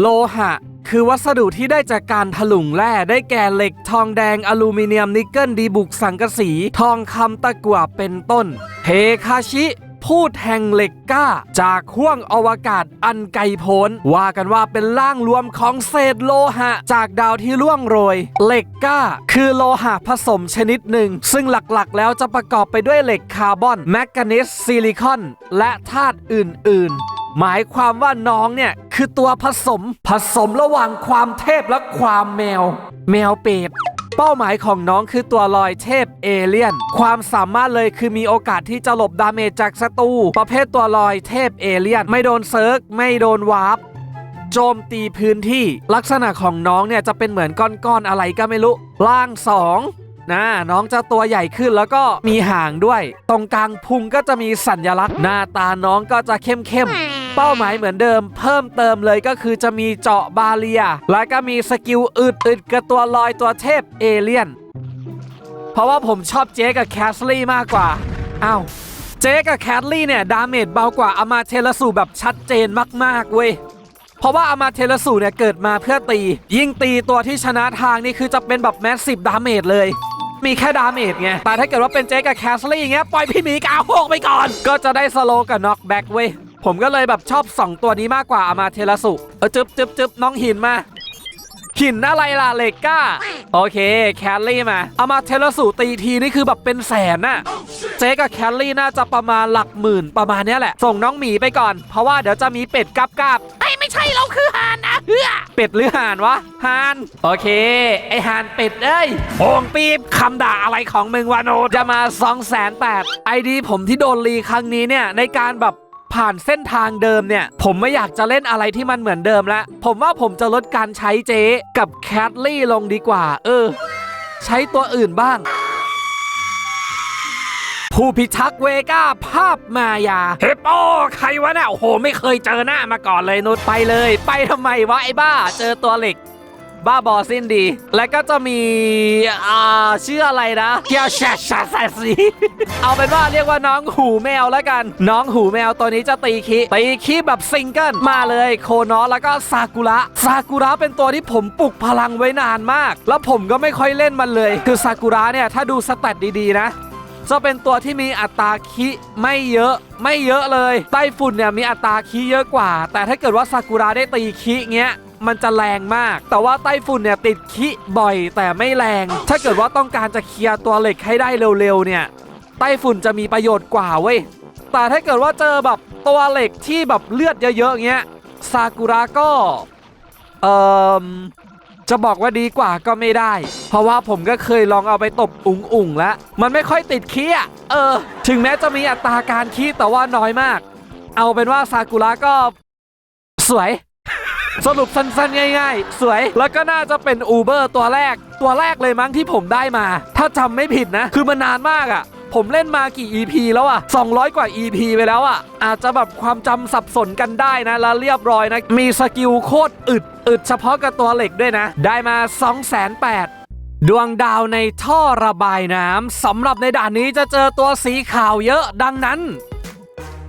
โลหะ คือวัสดุที่ได้จากการถลุงแร่ได้แก่เหล็ก ทองแดงอลูมิเนียมนิกเกิลดีบุกสังกะสี ทองคำตะกั่วเป็นต้นเฮคาชิพูดแห่งเหล็กกล้า จากห้วงอวกาศอันไกลโพ้น ว่ากันว่าเป็นร่างรวมของเศษโลหะ จากดาวที่ล่วงโรย เหล็กกล้า คือโลหะผสมชนิดหนึ่ง ซึ่งหลักๆ แล้วจะประกอบไปด้วยเหล็กคาร์บอน แมกนีสซิลิคอน และธาตุอื่น ๆ หมายความว่าน้องเนี่ยคือตัวผสมผสมระหว่างความเทพและความแมว แมวเป็ดเป้าหมายของน้องคือตัวลอยเทพเอเลี่ยน ความสามารถเลยคือมีโอกาสที่จะหลบดาเมจจากศัตรูประเภทตัวลอยเทพเอเลี่ยน ไม่โดนเซิร์กไม่โดนวาร์ปโจมตีพื้นที่ ลักษณะของน้องเนี่ยจะเป็นเหมือนก้อนๆอะไรก็ไม่รู้ล่างสองนะน้องจะตัวใหญ่ขึ้นแล้วก็มีหางด้วย ตรงกลางพุงก็จะมีสัญลักษณ์ หน้าตาน้องก็จะเข้มเข้มๆ เป้าหมายเหมือนเดิม เพิ่มเติมเลยก็คือจะมีเจาะบาเลีย แล้วก็มีสกิลอึดอึดกับตัวลอยตัวเทพเอเลี่ยน เพราะว่าผมชอบเจ๊กับแคสลี่มากกว่าอ้าวเจ๊กับแคทลี่เนี่ยดาเมจเบากว่าอามาเทลสูแบบชัดเจนมากๆเว้ยเพราะว่าอามาเทลสูเนี่ยเกิดมาเพื่อตี ยิ่งตีตัวที่ชนะทางนี่คือจะเป็นแบบแมสสิบดาเมจเลย มีแค่ดาเมจไง แต่ถ้าเกิดว่าเป็นเจ๊กับแคสลี่อย่างเงี้ยปล่อยพี่หมีกาโฮกไปก่อน ก็จะได้สโลกับน็อกแบ็กเว้ย ผมก็เลยแบบชอบ 2 ตัวนี้มากกว่าอามาเทลสุเออจึบจึบจึบน้องหินมาหินอะไรล่ะเหล็กก้า โอเค แคลรี่มา เอามาเทเลสูตีทีนี่คือแบบเป็นแสนน่ะ เจ๊กับแคลรี่น่าจะประมาณหลักหมื่นประมาณเนี้ยแหละ ส่งน้องหมีไปก่อน เพราะว่าเดี๋ยวจะมีเป็ดกับกับไอ้ยไม่ใช่เราคือหานนะเฮ้อเป็ดหรือห่านวะห่าน โอเค ไอห่านเป็ดเอ้ยโอ่งปีบคำด่าอะไรของมึงวะโนจะมา2องแสนแปดไอดีผมที่โดนรีครั้งนี้เนี่ยในการแบบ ผ่านเส้นทางเดิมเนี่ย ผมไม่อยากจะเล่นอะไรที่มันเหมือนเดิมแล้ว ผมว่าผมจะลดการใช้เจ๊กับแคทลี่ลงดีกว่า เออ ใช้ตัวอื่นบ้าง ผู้พิทักษ์เวก้าภาพมายา เฮปโปใครวะเนี่ยโอ้โห ไม่เคยเจอหน้ามาก่อนเลยนุชไปเลย ไปทำไมวะไอ้บ้า เจอตัวเหล็ก บ้าบอสิ้นดี และก็จะมีอ่าชื่ออะไรนะเกียวแชชาซาซีเอาเป็นว่าเรียกว่าน้องหูแมวแล้วกัน น้องหูแมวตัวนี้จะตีคีตีคีแบบซิงเกิลมาเลยโคนอแล้วก็ซากุระซากุระเป็นตัวที่ผมปลุกพลังไว้นานมาก แล้วผมก็ไม่ค่อยเล่นมันเลย คือซากุระเนี่ยถ้าดูสแตทดีๆนะจะเป็นตัวที่มีอัตราคิไม่เยอะไม่เยอะเลยไต้ฝุ่นเนี่ยมีอัตราคิเยอะกว่า แต่ถ้าเกิดว่าซากุระได้ตีคิเงี้ย มันจะแรงมาก แต่ว่าไต้ฝุ่นเนี่ยติดคิบ่อยแต่ไม่แรง ถ้าเกิดว่าต้องการจะเคลียร์ตัวเหล็กให้ได้เร็วๆเนี่ยไต้ฝุ่นจะมีประโยชน์กว่าเว้ยแต่ถ้าเกิดว่าเจอแบบตัวเหล็กที่แบบเลือดเยอะๆเงี้ยซากุระก็เอ่อจะบอกว่าดีกว่าก็ไม่ได้ เพราะว่าผมก็เคยลองเอาไปตบอุ๋งอุ๋งแล้ว มันไม่ค่อยติดขี้อะเออ ถึงแม้จะมีอัตราการขี้แต่ว่าน้อยมาก เอาเป็นว่าซากุระก็ สวย สรุปสั้นๆ ง่ายๆ สวย แล้วก็น่าจะเป็นอูเบอร์ตัวแรก ตัวแรกเลยมั้งที่ผมได้มา ถ้าจำไม่ผิดนะ คือมันนานมากอะ่ะผมเล่นมากี่ EP แล้วอะ่ะ200 กว่า EP ไปแล้วอะ่ะอาจจะแบบความจำสับสนกันได้นะ แล้วเรียบร้อยนะ มีสกิลโคตรอึด อึดเฉพาะกับตัวเหล็กด้วยนะ ได้มา 208,000ดวงดาวในท่อระบายน้ำสำหรับในด่านนี้จะเจอตัวสีขาวเยอะ ดังนั้น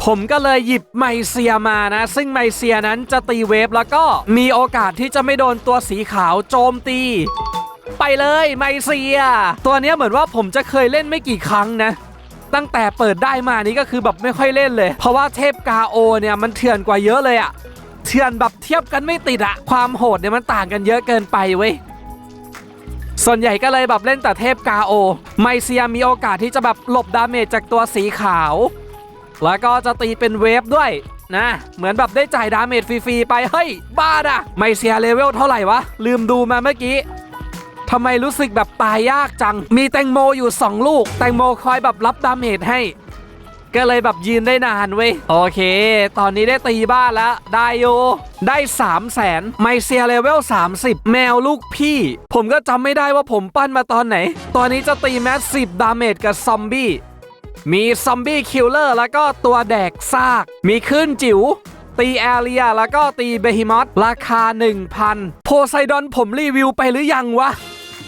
ผมก็เลยหยิบไมเซียมานะ ซึ่งไมเซียนั้นจะตีเวฟแล้วก็มีโอกาสที่จะไม่โดนตัวสีขาวโจมตีไปเลยไมเซีย ตัวนี้เหมือนว่าผมจะเคยเล่นไม่กี่ครั้งนะ ตั้งแต่เปิดได้มานี่ก็คือแบบไม่ค่อยเล่นเลย เพราะว่าเทพกาโอเนี่ยมันเถื่อนกว่าเยอะเลยอะเถื่อนแบบเทียบกันไม่ติดอะความโหดเนี่ยมันต่างกันเยอะเกินไปเว้ยส่วนใหญ่ก็เลยแบบเล่นแต่เทพกาโอ ไมเซียมีโอกาสที่จะแบบหลบดาเมจจากตัวสีขาว แล้วก็จะตีเป็นเวฟด้วยนะเหมือนแบบได้จ่ายดาเมจฟรีๆไปเฮ้ยบ้าด่ะไม่เสียเลเวลเท่าไหร่วะ ลืมดูมาเมื่อกี้ทำไมรู้สึกแบบตายยากจัง มีแตงโมอยู่ 2 ลูก แตงโมคอยแบบรับดาเมจให้ ก็เลยแบบยืนได้นานเว้ย โอเค ตอนนี้ได้ตีบ้านแล้ว ได้โยได้3 0 0แสนไมเซียเลเวล 30 แมวลูกพี่ ผมก็จำไม่ได้ว่าผมปั้นมาตอนไหน ตอนนี้จะตีแมสสิบดาเมจกับซอมบี้ มีซอมบี้คิลเลอร์แล้วก็ตัวแดกซาก มีขึ้นจิ๋วตีแอเรียแล้วก็ตีเบฮิมอสราคา 1,000 โพไซดอนผมรีวิวไปหรือยังวะ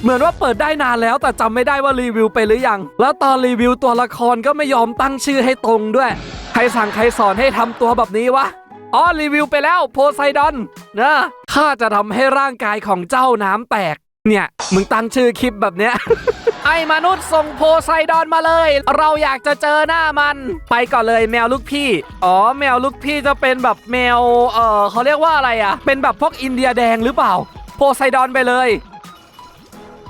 เหมือนว่าเปิดได้นานแล้วแต่จำไม่ได้ว่ารีวิวไปหรือยัง แล้วตอนรีวิวตัวละครก็ไม่ยอมตั้งชื่อให้ตรงด้วย ใครสั่งใครสอนให้ทำตัวแบบนี้วะอ๋อรีวิวไปแล้วโพไซดอนนะข้าจะทำให้ร่างกายของเจ้าน้ำแตก เนี่ย มึงตั้งชื่อคลิปแบบเนี้ย ไอ้มนุษย์ส่งโพไซดอนมาเลย เราอยากจะเจอหน้ามัน ไปก่อนเลยแมวลูกพี่ อ๋อ แมวลูกพี่จะเป็นแบบแมว เออเขาเรียกว่าอะไรอะเป็นแบบพวกอินเดียแดงหรือเปล่า โพไซดอนไปเลย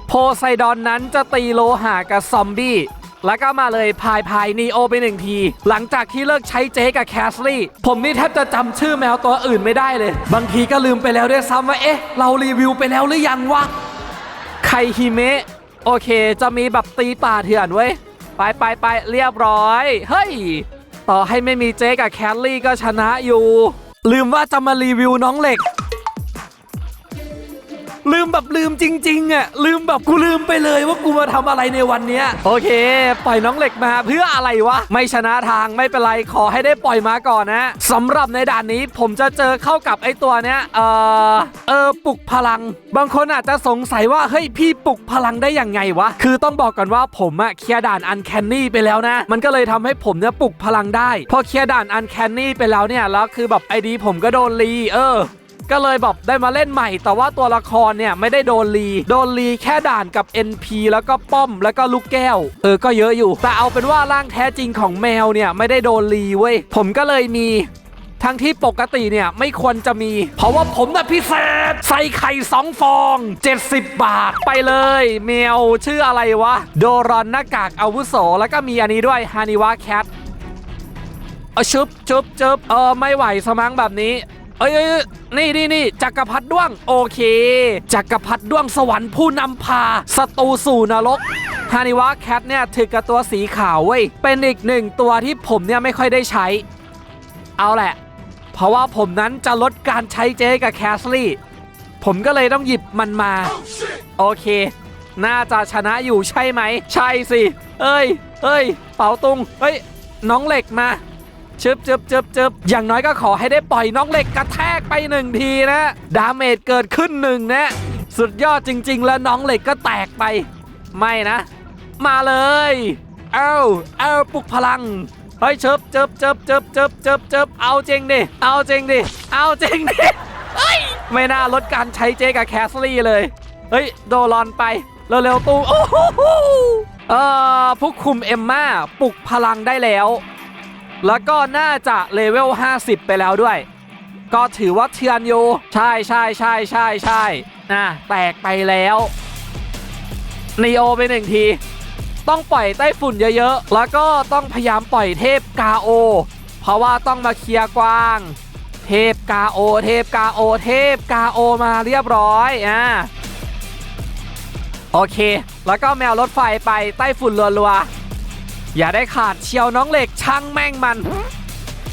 โพไซดอนนั้นจะตีโลหะกับซอมบี้แล้วก็มาเลยพายพายนีโอไปหนึ่งที หลังจากที่เลิกใช้เจ๊กับแคสลี่ ผมนี่แทบจะจำชื่อแมวตัวอื่นไม่ได้เลย บางทีก็ลืมไปแล้วด้วยซ้ำว่า เอ๊ะ เรารีวิวไปแล้วหรือยังวะไคฮิเมะ โอเค จะมีแบบตีป่าเถื่อนเว้ย ไปไปไปเรียบร้อย เฮ้ย ต่อให้ไม่มีเจ๊กับแคลลี่ก็ชนะอยู่ ลืมว่าจะมารีวิวน้องเหล็ก ลืมแบบลืมจริงๆอะลืมแบบกูลืมไปเลยว่ากูมาทำอะไรในวันเนี้ยโอเค ปล่อยน้องเหล็กมาเพื่ออะไรวะ ไม่ชนะทางไม่เป็นไรขอให้ได้ปล่อยมาก่อนนะสำหรับในด่านนี้ผมจะเจอเข้ากับไอ้ตัวเนี้ยเออเออปลุกพลัง บางคนอาจจะสงสัยว่าเฮ้ยพี่ปลุกพลังได้ยังไงวะ คือต้องบอกก่อนว่าผมอะเคลียร์ด่านอันแคนนี่ไปแล้วนะ มันก็เลยทำให้ผมเนี่ยปลุกพลังได้ พอเคลียร์ด่านอันแคนนี่ไปแล้วเนี่ยแล้วคือแบบไอดีผมก็โดนรีเออ ก็เลยแบบได้มาเล่นใหม่ แต่ว่าตัวละครเนี่ยไม่ได้โดนรีโดนรีแค่ด่านกับ NP แล้วก็ป้อมแล้วก็ลูกแก้ว เออก็เยอะอยู่ แต่เอาเป็นว่าร่างแท้จริงของแมวเนี่ยไม่ได้โดนรีเว้ยผมก็เลยมีทั้งที่ปกติเนี่ยไม่ควรจะมี เพราะว่าผมน่ะพิเศษ ใส่ไข่สองฟอง 70 บาทไปเลยแมวชื่ออะไรวะ โดรอนหน้ากากอาวุโส แล้วก็มีอันนี้ด้วยฮานิวะแคทเอชุบชุบชุบเออไม่ไหวสมังแบบนี้ เอ้ยนี่นี่นี่จักรพรรดิด้วง โอเค จักรพรรดิด้วงสวรรค์ผู้นำพาศัตรูสู่นรกฮานิวะแคทเนี่ยถือกับตัวสีขาวเว้ย เป็นอีกหนึ่งตัวที่ผมเนี่ยไม่ค่อยได้ใช้ เอาแหละ เพราะว่าผมนั้นจะลดการใช้เจกับแคสลี่ ผมก็เลยต้องหยิบมันมา โอเค น่าจะชนะอยู่ใช่ไหม ใช่สิ เอ้ย เอ้ย เป๋าตุงเฮ้ย น้องเหล็กมา ชึบชึบชึบชึบอย่างน้อยก็ขอให้ได้ปล่อยน้องเหล็กกระแทกไปหนึ่งทีนะ ดาเมจเกิดขึ้นหนึ่งนะ สุดยอดจริง ๆ แล้วน้องเหล็กก็แตกไป ไม่นะ มาเลย เอ้า เอ้าปลุกพลัง เฮ้ยเชิบเจิบเจิบเจิบเจิบเจิบเจิบเอาจริงดิ เอาจริงดิ เอาจริงดิ เฮ้ย ไม่น่าลดการใช้เจกับแคสลี่เลย เฮ้ย โดรอนไป เร็วๆตูมโอ้โหเอ่อผู้คุมเอมม่าปลุกพลังได้แล้ว แล้วก็น่าจะเลเวล 50 ไปแล้วด้วย ก็ถือว่าเทือนอยู่ ใช่ใช่ใช่ใช่ใช่นะแตกไปแล้วนีโอไปหนึ่งที ต้องปล่อยไต้ฝุ่นเยอะๆ แล้วก็ต้องพยายามปล่อยเทพกาโอ เพราะว่าต้องมาเคลียร์กว้าง เทพกาโอ เทพกาโอ เทพกาโอมาเรียบร้อยอ่าโอเค แล้วก็แมวรถไฟไปไต้ฝุ่นรัวๆ อย่าได้ขาดเชียวน้องเหล็กช่างแม่งมัน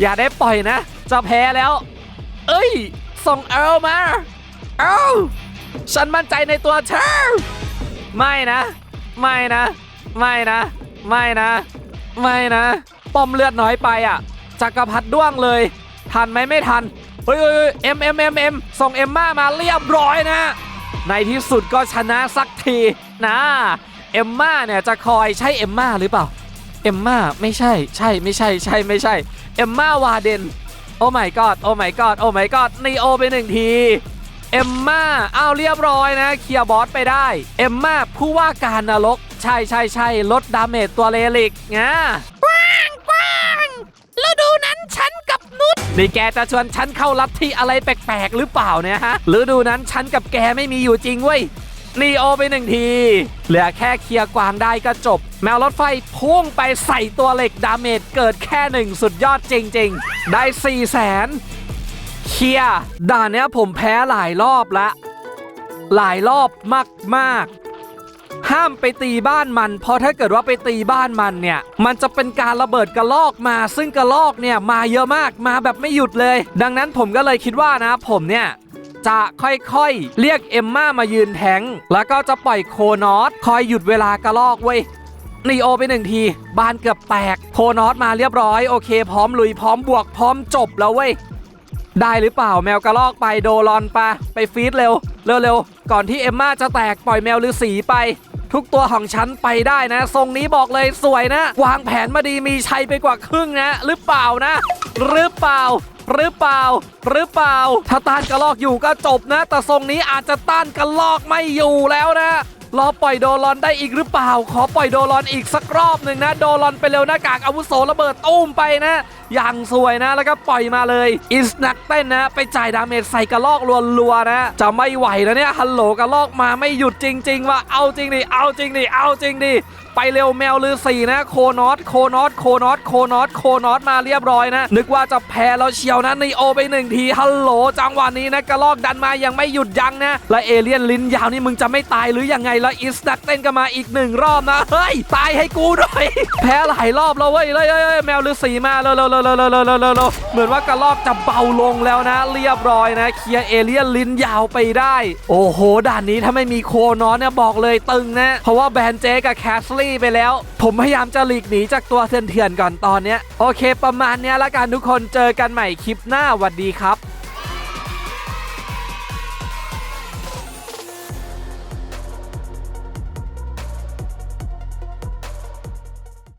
อย่าได้ปล่อยนะ จะแพ้แล้ว เอ้ย ส่งเอลมา เอลฉันมั่นใจในตัวเธอ ไม่นะ ไม่นะ ไม่นะ ไม่นะ ไม่นะ ป้อมเลือดน้อยไปอะ จักรพรรดิด้วงเลย ทันไหมไม่ทันเฮ้ยเฮ้ยเอ็มเอ็มเอ็มเอ็มส่งเอ็มม่ามาเรียบร้อยนะ ในที่สุดก็ชนะสักทีนะ เอ็มม่าเนี่ยจะคอยใช่เอ็มม่าหรือเปล่า เอ็มม่าไม่ใช่ใช่ไม่ใช่ใช่ไม่ใช่เอ็มม่าวาเดนโอ้ my god โอ้ my god โอ้ my god นีโอไปหนึ่งทีเอ็มม่าอ้าวเรียบร้อยนะเคลียร์บอสไปได้ เอ็มม่าผู้ว่าการนรก ใช่ใช่ใช่ลดดาเมจตัวเลลิกงะกว้างกว้างฤดูนั้นฉันกับนุชนี่แกจะชวนฉันเข้าลัทธิอะไรแปลกๆ หรือเปล่าเนี่ยฮะฤดูนั้นฉันกับแกไม่มีอยู่จริงเว้ย นีโอไปหนึ่งที เหลือแค่เคลียร์กวางได้ก็จบ แมวรถไฟพุ่งไปใส่ตัวเหล็กดาเมจเกิดแค่หนึ่งสุดยอดจริง ๆ ได้4 0 0แสนเคลียร์ด่านเนี้ยผมแพ้หลายรอบละหลายรอบมากๆ ห้ามไปตีบ้านมัน เพราะถ้าเกิดว่าไปตีบ้านมันเนี่ย มันจะเป็นการระเบิดกระลอกมา ซึ่งกระลอกเนี่ยมาเยอะมากมาแบบไม่หยุดเลย ดังนั้นผมก็เลยคิดว่านะผมเนี่ย จะค่อยๆ เรียกเอมม่ามายืนแทงแล้วก็จะปล่อยโคนอสคอยหยุดเวลากระลอกเว้ยนีโอไปหนึ่งที บานเกือบแตกโคนอสมาเรียบร้อยโอเค พร้อมลุยพร้อมบวกพร้อมจบแล้วเว้ยได้หรือเปล่าแมวกระลอกไปโดรอนปะไปฟีดเร็วเร็วๆก่อนที่เอมม่าจะแตกปล่อยแมวฤาษีไปทุกตัวของฉันไปได้นะ ทรงนี้บอกเลยสวยนะ วางแผนมาดีมีชัยไปกว่าครึ่งนะ หรือเปล่านะ หรือเปล่า หรือเปล่า หรือเปล่า ถ้าต้านกระลอกอยู่ก็จบนะ แต่ทรงนี้อาจจะต้านกระลอกไม่อยู่แล้วนะรอปล่อยโดรอนได้อีกหรือเปล่า ขอปล่อยโดรอนอีกสักรอบหนึ่งนะ โดรอนไปเร็วหน้ากากอาวุโสระเบิดตุ้มไปนะ อย่างสวยนะ แล้วก็ปล่อยมาเลย อิสนักเต้นนะ ไปจ่ายดาเมจใส่กระลอกรัวๆนะ จะไม่ไหวแล้วเนี่ย ฮัลโหลกระลอกมาไม่หยุดจริง ๆ ว่าเอาจริงดิ เอาจริงดิ เอาจริงดิ ไปเร็วแมวลือสี่นะ โคนอสโคนอสโคนอสโคนอสโคนอสมาเรียบร้อยนะ นึกว่าจะแพ้เราเชียวนะนีโอไปหนึ่งทีฮัลโหลจังหวะนี้นะกระลอกดันมายังไม่หยุดยั้งนะ และเอเลี่ยนลิ้นยาวนี่มึงจะไม่ตายหรือยังไงแล้วอิสตักเต้นกันมาอีกหนึ่งรอบนะเฮ้ยตายให้กูหน่อยแพ้หลายรอบแล้วเว้ยเลยแมวลือสีมาเร็วเร็วเร็วเร็วเหมือนว่ากระลอกจะเบาลงแล้วนะ เรียบร้อยนะเคลียเอเลี่ยนลิ้นยาวไปได้ โอ้โหด่านนี้ถ้าไม่มีโคนอสเนี่ยบอกเลยตึงนะเพราะว่าแบนเจกับแคสลีไปแล้ว ผมพยายามจะหลีกหนีจากตัวเถื่อนๆก่อนตอนเนี้ยโอเค ประมาณเนี้ยละกันทุกคนเจอกันใหม่คลิปหน้าสวัสดีครับ